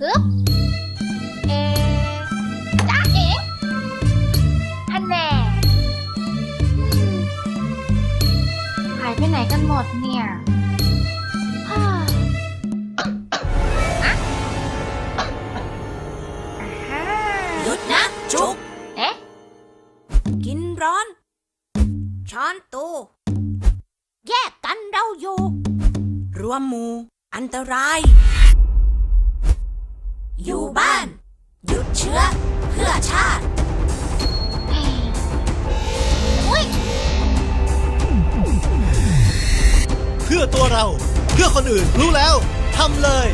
ฮึบ เอจ้าเอ๋ท่านแน่หายไปไหนกันหมดเนี่ยฮ่าอะหยุดนะจุก เอ๊ะ กินร้อน ช้อนตู แยกกันเราอยู่ รวมมู่อันตราย อยู่บ้าน หยุดเชื้อ เพื่อชาติเฮ้ยอุ้ยเพื่อตัวเรา เพื่อคนอื่นรู้แล้วทำเลย